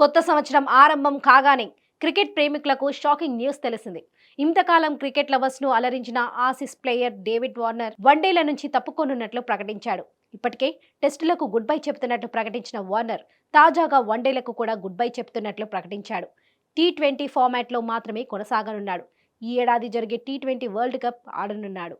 కొత్త సంవత్సరం ఆరంభం కాగానే క్రికెట్ ప్రేమికులకు షాకింగ్ న్యూస్ తెలిసింది. ఇంతకాలం క్రికెట్ లవర్స్ను అలరించిన ఆసిస్ ప్లేయర్ డేవిడ్ వార్నర్ వన్డేల నుంచి తప్పుకోనున్నట్లు ప్రకటించాడు. ఇప్పటికే టెస్టులకు గుడ్ బై చెబుతున్నట్లు ప్రకటించిన వార్నర్ తాజాగా వన్డేలకు కూడా గుడ్ బై చెబుతున్నట్లు ప్రకటించాడు. టీ ట్వంటీ ఫార్మాట్లో మాత్రమే కొనసాగనున్నాడు. ఈ ఏడాది జరిగే T twenty world cup ఆడనున్నాడు.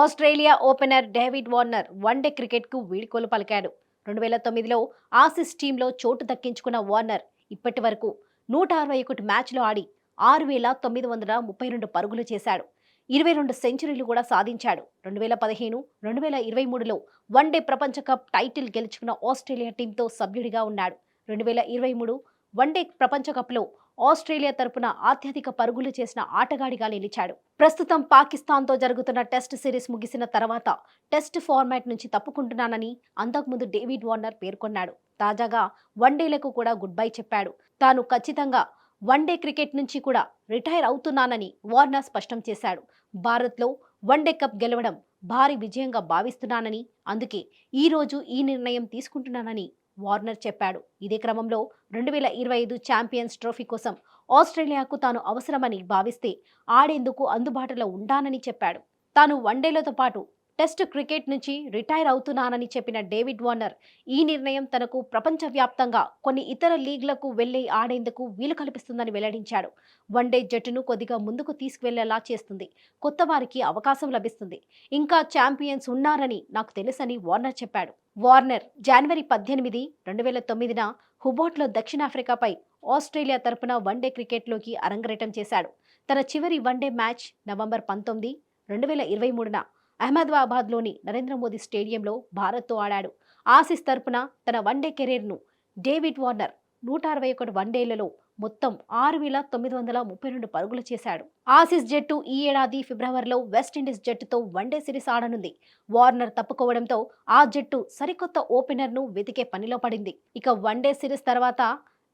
Australia opener David Warner one day క్రికెట్కు వీడ్కోలు పలికాడు. రెండు వేల తొమ్మిదిలో ఆసిస్ టీంలో చోటు దక్కించుకున్న వార్నర్ ఇప్పటి వరకు నూట అరవై ఒకటి మ్యాచ్లు ఆడి ఆరు వేల తొమ్మిది వందల ముప్పై రెండు పరుగులు చేశాడు. ఇరవై రెండు సెంచరీలు కూడా సాధించాడు. రెండు వేల పదిహేను రెండు వేల ఇరవై మూడులో వన్డే ప్రపంచ కప్ టైటిల్ గెలుచుకున్న ఆస్ట్రేలియా టీంతో సభ్యుడిగా ఉన్నాడు. రెండు వేల ఇరవై మూడు వన్డే ప్రపంచ కప్లో ఆస్ట్రేలియా తరపున అత్యధిక పరుగులు చేసిన ఆటగాడిగా నిలిచాడు. ప్రస్తుతం పాకిస్తాన్తో జరుగుతున్న టెస్ట్ సిరీస్ ముగిసిన తర్వాత టెస్ట్ ఫార్మాట్ నుంచి తప్పుకుంటున్నానని అంతకుముందు డేవిడ్ వార్నర్ పేర్కొన్నాడు. తాజాగా వన్డేలకు కూడా గుడ్ బై చెప్పాడు. తాను ఖచ్చితంగా వన్డే క్రికెట్ నుంచి కూడా రిటైర్ అవుతున్నానని వార్నర్ స్పష్టం చేశాడు. భారత్లో వన్డే కప్ గెలవడం భారీ విజయంగా భావిస్తున్నానని అందుకే ఈరోజు ఈ నిర్ణయం తీసుకుంటున్నానని వార్నర్ చెప్పాడు. ఇదే క్రమంలో రెండు వేల ఇరవై ఐదు ఛాంపియన్స్ ట్రోఫీ కోసం ఆస్ట్రేలియాకు తాను అవసరమని భావిస్తే ఆడేందుకు అందుబాటులో ఉండానని చెప్పాడు. తాను వన్డేలతో పాటు టెస్ట్ క్రికెట్ నుంచి రిటైర్ అవుతున్నానని చెప్పిన డేవిడ్ వార్నర్ ఈ నిర్ణయం తనకు ప్రపంచవ్యాప్తంగా కొన్ని ఇతర లీగ్లకు వెళ్ళి ఆడేందుకు వీలు కల్పిస్తుందని వెల్లడించాడు. వన్డే జట్టును కొద్దిగా ముందుకు తీసుకువెళ్ళేలా చేస్తుంది. కొత్త వారికి అవకాశం లభిస్తుంది. ఇంకా ఛాంపియన్స్ ఉన్నారని నాకు తెలుసని వార్నర్ చెప్పాడు. వార్నర్ జనవరి పద్దెనిమిది రెండు వేల తొమ్మిదిన హుబోట్లో దక్షిణాఫ్రికాపై ఆస్ట్రేలియా తరపున వన్డే క్రికెట్లోకి అరంగేటం చేశాడు. తన చివరి వన్డే మ్యాచ్ నవంబర్ పంతొమ్మిది రెండు వేల ఇరవై మూడున అహ్మదాబాద్లోని నరేంద్ర మోదీ స్టేడియంలో భారత్తో ఆడాడు. ఆసిస్ తరపున తన వన్డే కెరీర్ను డేవిడ్ వార్నర్ నూట అరవై ఒకటి వన్డేలలో మొత్తం ఆరు వేల తొమ్మిది వందల ముప్పై రెండు పరుగులు చేశాడు. ఆసిస్ జట్టు ఈ ఏడాది ఫిబ్రవరిలో వెస్టిండీస్ జట్టుతో వన్డే సిరీస్ ఆడనుంది. వార్నర్ తప్పుకోవడంతో ఆ జట్టు సరికొత్త ఓపెనర్ను వెతికే పనిలో పడింది. ఇక వన్డే సిరీస్ తర్వాత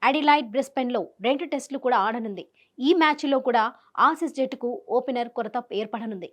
అడిలైడ్ బ్రిస్బెన్లో రెండు టెస్టులు కూడా ఆడనుంది. ఈ మ్యాచ్లో కూడా ఆసిస్ జట్టుకు ఓపెనర్ కొరత ఏర్పడనుంది.